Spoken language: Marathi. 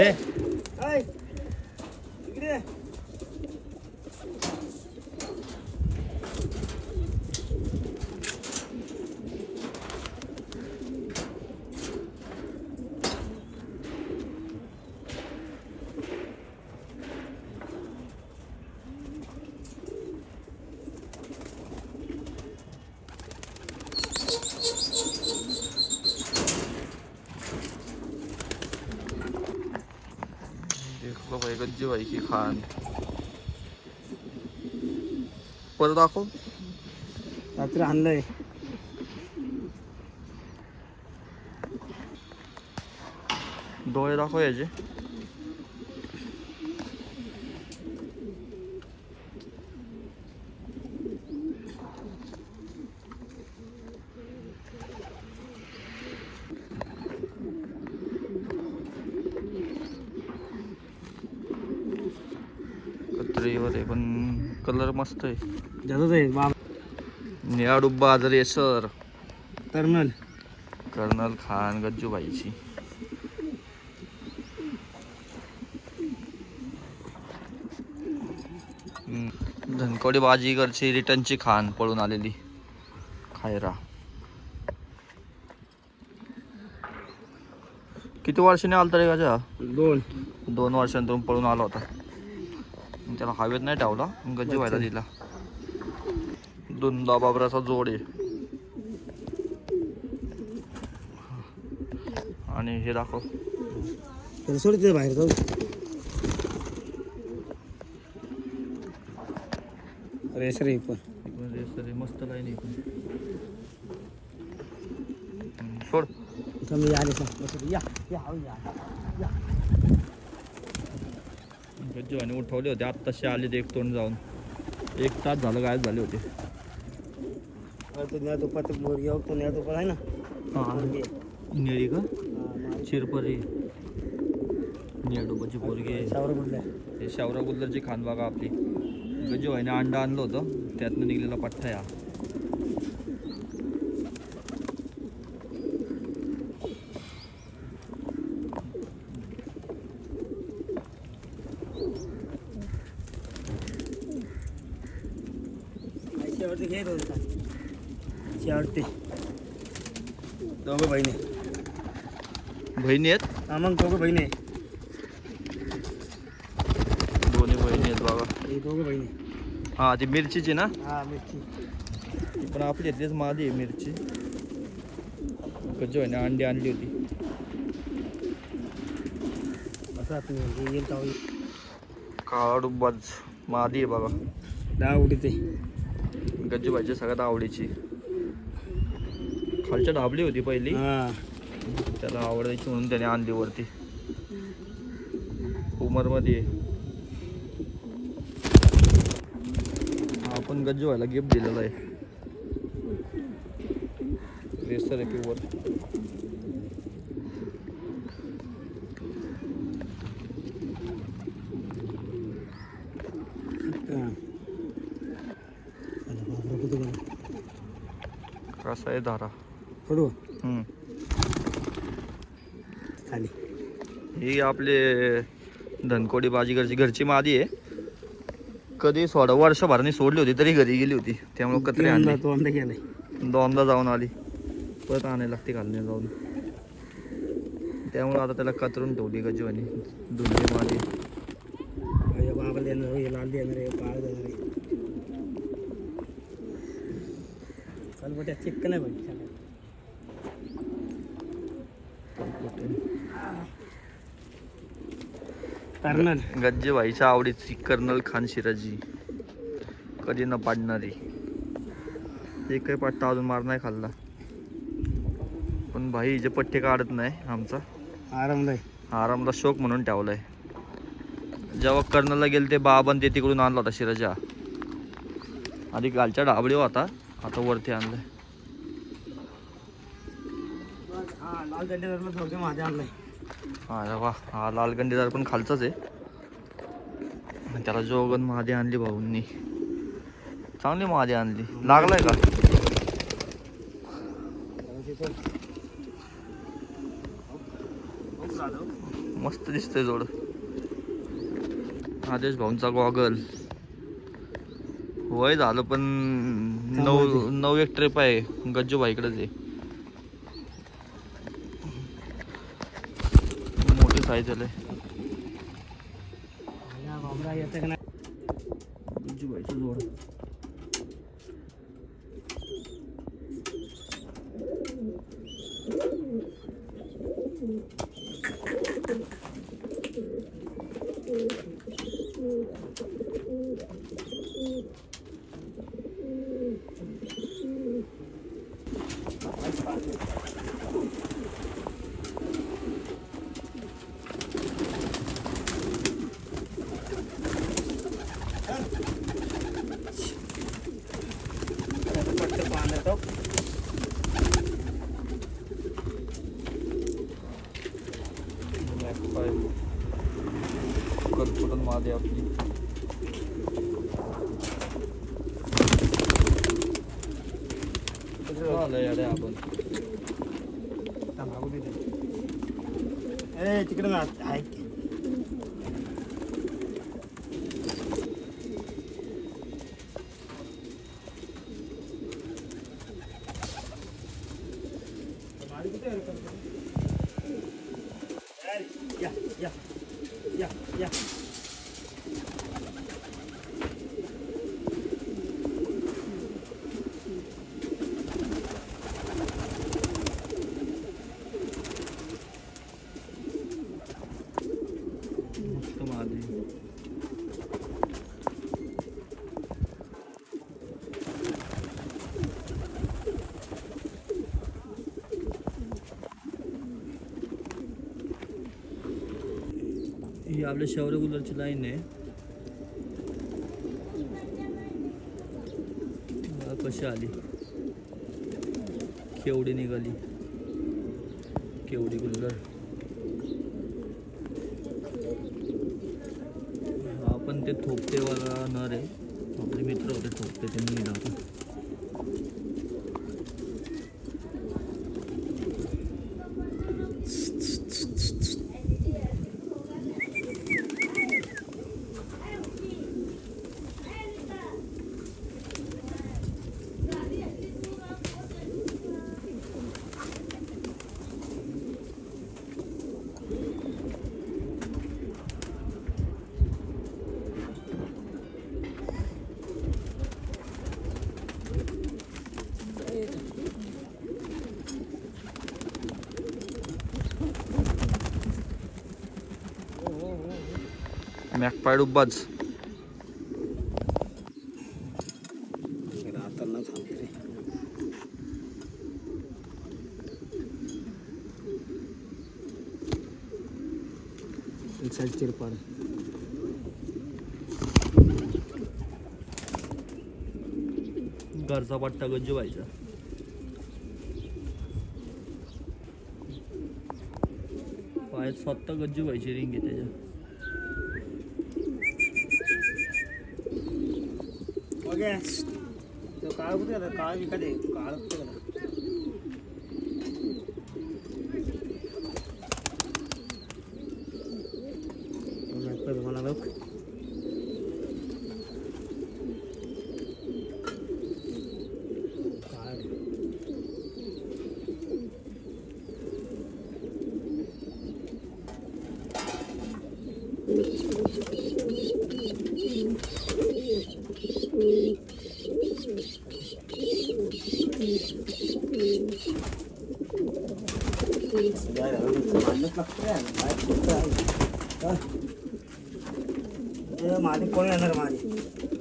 हे देखलो भाई गज्जी भाई की खान. परत दाखव. रात्री आणलंय. डोळे दाखव याचे. कत्रीवर आहे पण कलर मस्त आहे. जातात आहे बाब. निळा डुब्बा आजारी sir. Colonel. Colonel Khan Gajju भाईची हम्म. धनकवडी बाजीगरची रिटर्नची खान पळून आलेली. खायरा. किती वर्षाने आलता रे गाजा? दोन. दोन वर्षांतून पळून आला होता. त्याला हवेत नाही ठेवला मग गज्जू व्हायला दिला. दुंदा बाबराचा जोड आहे. आणि हे दाखव. सोडते बाहेर जाऊ रेस रे पण. मस्त लाईन आहे इकडून हम्म, सोड. तुम्ही आले या या या. गज्जूवाने उठवले होते. आत्ताशी आले ते एक तोंड जाऊन. एक तास झालं गायब झाले होते. आहे ना. पोरगी. निळी का? हा, निळडोबाची पोरगी आहे. ते शावरा गुल्लरची खान बघा आपली. गजू आहे अंडा आणलं होतं. त्यातनं निघलेला पठ्ठा या शेवटते घे दोन शेवटते दोघं बहिणी. बहिणी आहेत? हा मग दोघं बहिणी. दोन्ही बहिणी आहेत बघा हे दोघं बहिणी. हा ती मिरचीची ना? हा मिरची. ती पण आपली इथलीच मादी आहे मिरची. गजू आहे अंडी आणली होती. असं आत येईल का काळा डुब्बाज मादी आहे बघा दहा उडीते गज्जू भाईची सगळ्यात आवडीची. खालच्या ढाबली होती पहिली. त्याला आवडायची म्हणून त्याने आणली वरती. उमरमध्ये. आपण गज्जू व्हायला गिफ्ट दिलेला आहे. रेसर आहे प्युअर हा. चला, बापरे, कुठे गेला? कसा आहे धारा. हम्म. खाली ही आपले धनकोडी बाजीगरची घरची मादी आहे. कधी सोडा वर्षभराने सोडली होती तरी घरी गेली होती. त्यामुळे कत्री आणली. दोनदा गेलाय दोनदा जाऊन आली. परत आणायला लागते घालणे जाऊन. त्यामुळे आता त्याला कतरून ठेवली गजवानी धुंदी मादी. बाबा देणार हे लाल देणार काळ देणार आहे. भाई कर्नल. गज्जे भाईच्या आवडीची कर्नल खान शिराजी. कधी न पाडणारी. एकही पट्टा अजून मार नाही खाल्ला. पण भाई जे पट्टे काढत नाही आमचा. आरामदाय आरामला शोक म्हणून ठेवलाय. जेव्हा कर्नलला गेले ते बाबान ते तिकडून आणला होता शिराजा. आधी गालच्या ढाबळी होता. आता वरती आणलाय हा लाल थोडक्या माझ्या आणलाय हा वा हा लाल गंडीदार पण खालचाच आहे त्याला जोगन महादी आणली भाऊंनी चांगली महादी आणली लागलाय का मस्त दिसतंय जोड आदेश भाऊंचा गॉगल वय झालं पण नऊ नऊ एक ट्रिप आहे. गज्जू भाईकडेच आहे. मोठी साईज नाही? गज्जू भाईचं जोड पट्ट पाण्यात हो. करपुटन मादे आपली. आपण. ए तिकडे ना आहे? की. या या या या मस्त मादे ही आपल्या शौर्य गुलरची लाईन आहे. कशी आली? केवढी निघाली? केवढी गुल्लर? आपण पण ते थोपटेवाला नर आहे. आपले मित्र होते थोपते त्यांनी दिला होता थांबते रे एक साईड चिरपाड घरचा पट्टा गज्जू व्हायचा. पायात स्वतः गज्जू व्हायची रिंग आहे त्याच्या. ओके तो काळ कुठे गेला काळ विकत आहे काळ कुठे गेला मला लोक काळ मालिक कोण येणार माझी